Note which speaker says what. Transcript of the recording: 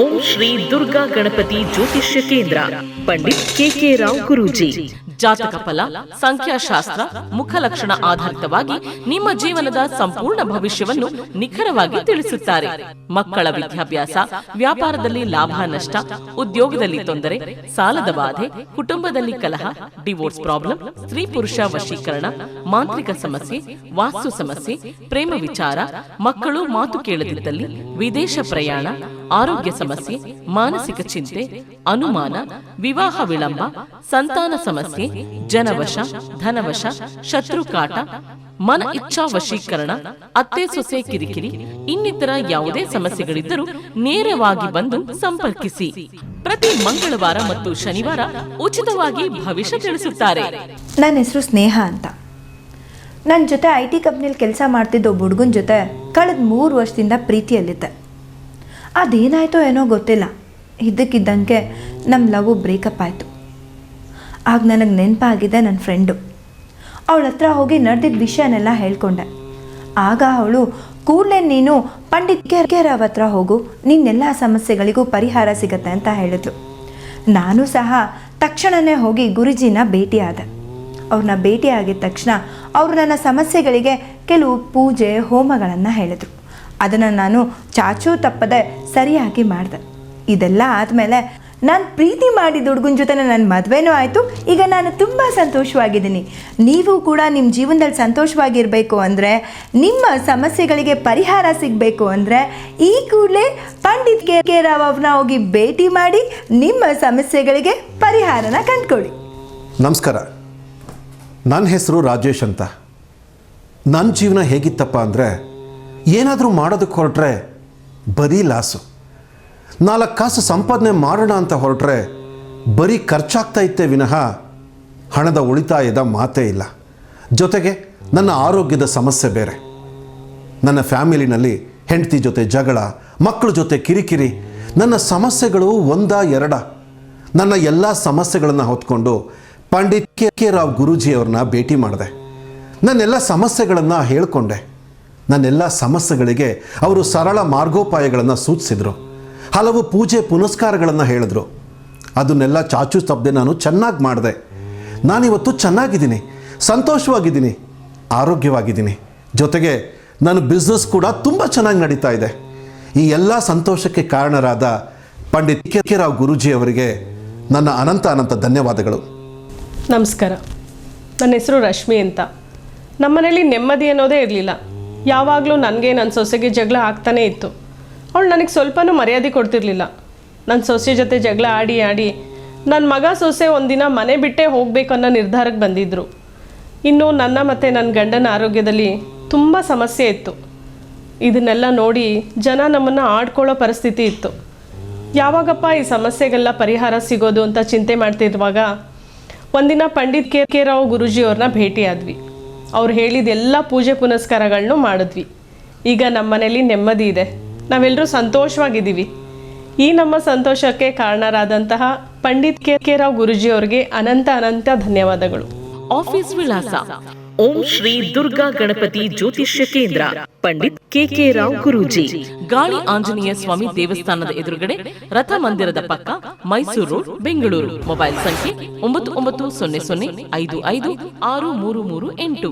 Speaker 1: ಓಂ ಶ್ರೀ ದುರ್ಗಾ ಗಣಪತಿ ಜ್ಯೋತಿಷ್ಯ ಕೇಂದ್ರ, Pandit K K Rao Guruji. ಜಾತಕ ಫಲ, ಸಂಖ್ಯಾಶಾಸ್ತ್ರ ಮುಖಲಕ್ಷಣ ಆಧಾರಿತವಾಗಿ ನಿಮ್ಮ ಜೀವನದ ಸಂಪೂರ್ಣ ಭವಿಷ್ಯವನ್ನು ನಿಖರವಾಗಿ ತಿಳಿಸುತ್ತಾರೆ. ಮಕ್ಕಳ ವಿದ್ಯಾಭ್ಯಾಸ, ವ್ಯಾಪಾರದಲ್ಲಿ ಲಾಭ, ನಷ್ಟ, ಉದ್ಯೋಗದಲ್ಲಿ ತೊಂದರೆ, ಸಾಲದ ಬಾಧೆ, ಕುಟುಂಬದಲ್ಲಿ ಕಲಹ, ಡಿವೋರ್ಸ್ ಪ್ರಾಬ್ಲಮ್, ಸ್ತ್ರೀ ಪುರುಷ ವಶೀಕರಣ, ಮಾಂತ್ರಿಕ ಸಮಸ್ಯೆ, ವಾಸ್ತು ಸಮಸ್ಯೆ, ಪ್ರೇಮ ವಿಚಾರ, ಮಕ್ಕಳು ಮಾತು ಕೇಳದಿದ್ದಲ್ಲಿ ವಿದೇಶ ಪ್ರಯಾಣ ಆರೋಗ್ಯ ಸಮಸ್ಯೆ, ಮಾನಸಿಕ ಚಿಂತೆ, ಅನುಮಾನ, ವಿವಾಹ ವಿಳಂಬ, ಸಂತಾನ ಸಮಸ್ಯೆ, ಜನವಶ, ಧನವಶ, ಶತ್ರುಕಾಟ, ಮನ ಇಚ್ಛಾ ವಶೀಕರಣ ಅತ್ತೆ ಸೊಸೆ ಕಿರಿಕಿರಿ, ಇನ್ನಿತರ ಯಾವುದೇ ಸಮಸ್ಯೆಗಳಿದ್ದರೂ ನೇರವಾಗಿ ಬಂದು ಸಂಪರ್ಕಿಸಿ. ಪ್ರತಿ ಮಂಗಳವಾರ ಮತ್ತು ಶನಿವಾರ ಉಚಿತವಾಗಿ ಭವಿಷ್ಯ ತಿಳಿಸುತ್ತಾರೆ.
Speaker 2: ನನ್ನ ಹೆಸರು ಸ್ನೇಹ ಅಂತ. ನನ್ನ ಜೊತೆ ಐ ಟಿ ಕಂಪ್ನಿಲಿ ಕೆಲಸ ಮಾಡ್ತಿದ್ದ ಒಬ್ಬ ಹುಡುಗನ ಜೊತೆ ಕಳೆದ ಮೂರು ವರ್ಷದಿಂದ ಪ್ರೀತಿಯಲ್ಲಿದ್ದೆ. ಅದೇನಾಯ್ತೋ ಏನೋ ಗೊತ್ತಿಲ್ಲ. ಇದ್ದಕ್ಕಿದ್ದಂಗೆ ನಮ್ಮ ಲವ್ ಬ್ರೇಕಪ್ ಆಯಿತು. ಆಗ ನನಗೆ ನೆನಪಾಗಿದೆ ನನ್ನ ಫ್ರೆಂಡು. ಅವಳ ಹತ್ರ ಹೋಗಿ ನಡೆದಿದ್ದ ವಿಷಯನೆಲ್ಲ ಹೇಳ್ಕೊಂಡೆ. ಆಗ ಅವಳು, ಕೂಡಲೇ ನೀನು ಪಂಡಿತ್ ಕೆ ಕೆ ರಾವ್ ಹತ್ರ ಹೋಗು. ನಿನ್ನೆಲ್ಲ ಸಮಸ್ಯೆಗಳಿಗೂ ಪರಿಹಾರ ಸಿಗತ್ತೆ ಅಂತ ಹೇಳಿದ್ಲು ನಾನು ಸಹ ತಕ್ಷಣವೇ ಹೋಗಿ ಗುರುಜಿನ ಭೇಟಿಯಾದೆ ಅವ್ರನ್ನ ಭೇಟಿ ಆಗಿದ ತಕ್ಷಣ ಅವರು ನನ್ನ ಸಮಸ್ಯೆಗಳಿಗೆ ಕೆಲವು ಪೂಜೆ, ಹೋಮಗಳನ್ನು ಹೇಳಿದರು. ಅದನ್ನು ನಾನು ಚಾಚೂ ತಪ್ಪದೆ ಸರಿಯಾಗಿ ಮಾಡಿದೆ. ಇದೆಲ್ಲ ಆದಮೇಲೆ ನಾನು ಪ್ರೀತಿ ಮಾಡಿದ ಹುಡುಗನ ಜೊತೆ ನನ್ನ ಮದುವೆನೂ ಆಯಿತು. ಈಗ ನಾನು ತುಂಬ ಸಂತೋಷವಾಗಿದ್ದೀನಿ. ನೀವು ಕೂಡ ನಿಮ್ಮ ಜೀವನದಲ್ಲಿ ಸಂತೋಷವಾಗಿರಬೇಕು ಅಂದರೆ, ನಿಮ್ಮ ಸಮಸ್ಯೆಗಳಿಗೆ ಪರಿಹಾರ ಸಿಗಬೇಕು ಅಂದರೆ, ಈ ಕೂಡಲೇ ಪಂಡಿತ್ ಕೆ. ರಾವ್ ಅವ್ರನ್ನ ಹೋಗಿ ಭೇಟಿ ಮಾಡಿ ನಿಮ್ಮ ಸಮಸ್ಯೆಗಳಿಗೆ ಪರಿಹಾರನ ಕಂಡುಕೊಳ್ಳಿ.
Speaker 3: ನಮಸ್ಕಾರ. ನನ್ನ ಹೆಸರು ರಾಜೇಶ್ ಅಂತ. ನನ್ನ ಜೀವನ ಹೇಗಿತ್ತಪ್ಪ ಅಂದರೆ ಏನಾದರೂ ಮಾಡೋದಕ್ಕೆ ಹೊರಟ್ರೆ ಬರೀ ಲಾಸು. ನಾಲ್ಕು ಕಾಸು ಸಂಪಾದನೆ ಮಾಡೋಣ ಅಂತ ಹೊರಟ್ರೆ ಬರೀ ಖರ್ಚಾಗ್ತಾ ಇತ್ತೆ ವಿನಃ ಹಣದ ಉಳಿತಾಯದ ಮಾತೇ ಇಲ್ಲ. ಜೊತೆಗೆ ನನ್ನ ಆರೋಗ್ಯದ ಸಮಸ್ಯೆ ಬೇರೆ. ನನ್ನ ಫ್ಯಾಮಿಲಿನಲ್ಲಿ ಹೆಂಡತಿ ಜೊತೆ ಜಗಳ, ಮಕ್ಕಳ ಜೊತೆ ಕಿರಿಕಿರಿ, ನನ್ನ ಸಮಸ್ಯೆಗಳು ಒಂದ ಎರಡ. ನನ್ನ ಎಲ್ಲ ಸಮಸ್ಯೆಗಳನ್ನು ಹೊತ್ಕೊಂಡು ಪಂಡಿತ್ ಕೆ ಕೆ ರಾವ್ ಗುರೂಜಿಯವ್ರನ್ನ ಭೇಟಿ ಮಾಡಿದೆ. ನನ್ನೆಲ್ಲ ಸಮಸ್ಯೆಗಳನ್ನು ಹೇಳ್ಕೊಂಡೆ. ನನ್ನೆಲ್ಲ ಸಮಸ್ಯೆಗಳಿಗೆ ಅವರು ಸರಳ ಮಾರ್ಗೋಪಾಯಗಳನ್ನು ಸೂಚಿಸಿದರು. ಹಲವು ಪೂಜೆ ಪುನಸ್ಕಾರಗಳನ್ನು ಹೇಳಿದ್ರು. ಅದನ್ನೆಲ್ಲ ಚಾಚು ತಪ್ಪದೆ ನಾನು ಚೆನ್ನಾಗಿ ಮಾಡಿದೆ. ನಾನಿವತ್ತು ಚೆನ್ನಾಗಿದ್ದೀನಿ. ಸಂತೋಷವಾಗಿದ್ದೀನಿ. ಆರೋಗ್ಯವಾಗಿದ್ದೀನಿ. ಜೊತೆಗೆ ನನ್ನ ಬಿಸ್ನೆಸ್ ಕೂಡ ತುಂಬ ಚೆನ್ನಾಗಿ ನಡೀತಾ ಇದೆ. ಈ ಎಲ್ಲ ಸಂತೋಷಕ್ಕೆ ಕಾರಣರಾದ ಪಂಡಿತ್ ಕೆ. ರಾವ್ ಗುರೂಜಿ ಅವರಿಗೆ ನನ್ನ ಅನಂತ ಅನಂತ ಧನ್ಯವಾದಗಳು.
Speaker 4: ನಮಸ್ಕಾರ. ನನ್ನ ಹೆಸರು ರಶ್ಮಿ ಅಂತ. ನಮ್ಮನೇಲಿ ನೆಮ್ಮದಿ ಅನ್ನೋದೇ ಇರಲಿಲ್ಲ. ಯಾವಾಗಲೂ ನನಗೆ ನನ್ನ ಸೊಸೆಗೆ ಜಗಳ ಆಗ್ತಾನೇ ಇತ್ತು. ಅವಳು ನನಗೆ ಸ್ವಲ್ಪನೂ ಮರ್ಯಾದೆ ಕೊಡ್ತಿರ್ಲಿಲ್ಲ. ನನ್ನ ಸೊಸೆ ಜೊತೆ ಜಗಳ ಆಡಿ ಆಡಿ ನನ್ನ ಮಗ ಸೊಸೆ ಒಂದಿನ ಮನೆ ಬಿಟ್ಟೇ ಹೋಗಬೇಕು ಅನ್ನೋ ನಿರ್ಧಾರಕ್ಕೆ ಬಂದಿದ್ದರು ಇನ್ನು ನನ್ನ ಮತ್ತು ನನ್ನ ಗಂಡನ ಆರೋಗ್ಯದಲ್ಲಿ ತುಂಬ ಸಮಸ್ಯೆ ಇತ್ತು. ಇದನ್ನೆಲ್ಲ ನೋಡಿ ಜನ ನಮ್ಮನ್ನು ಆಡ್ಕೊಳ್ಳೋ ಪರಿಸ್ಥಿತಿ ಇತ್ತು. ಯಾವಾಗಪ್ಪ ಈ ಸಮಸ್ಯೆಗೆಲ್ಲ ಪರಿಹಾರ ಸಿಗೋದು ಅಂತ ಚಿಂತೆ ಮಾಡ್ತಿರುವಾಗ ಒಂದಿನ ಪಂಡಿತ್ ಕೆ ಕೆ ರಾವ್ ಅವ್ರನ್ನ ಭೇಟಿಯಾದ್ವಿ. ಅವ್ರು ಹೇಳಿದ ಎಲ್ಲ ಪೂಜೆ ಪುನಸ್ಕಾರಗಳನ್ನೂ ಮಾಡಿದ್ವಿ. ಈಗ ನಮ್ಮ ಮನೇಲಿ ನೆಮ್ಮದಿ ಇದೆ. ನಾವೆಲ್ಲರೂ ಸಂತೋಷವಾಗಿದ್ದೀವಿ. ಈ ನಮ್ಮ ಸಂತೋಷಕ್ಕೆ ಕಾರಣರಾದಂತಹ ಪಂಡಿತ್ ಕೆ ಕೆ ರಾವ್ ಗುರುಜಿ ಅವರಿಗೆ ಅನಂತ ಅನಂತ ಧನ್ಯವಾದಗಳು.
Speaker 1: ಆಫೀಸ್ ವಿಳಾಸ ಓಂ ಶ್ರೀ ದುರ್ಗಾ ಗಣಪತಿ ಜ್ಯೋತಿಷ್ಯ ಕೇಂದ್ರ, ಪಂಡಿತ್ ಕೆ ಕೆ ರಾವ್ ಗುರೂಜಿ. ಗಾಳಿ ಆಂಜನೇಯ ಸ್ವಾಮಿ ದೇವಸ್ಥಾನದ ಎದುರುಗಡೆ ರಥ ಮಂದಿರದ ಪಕ್ಕ ಮೈಸೂರು ರೋಡ್, ಬೆಂಗಳೂರು. ಮೊಬೈಲ್ ಸಂಖ್ಯೆ ಒಂಬತ್ತು ಒಂಬತ್ತು ಸೊನ್ನೆ ಸೊನ್ನೆ ಐದು ಐದು ಆರು ಮೂರು ಮೂರು ಎಂಟು.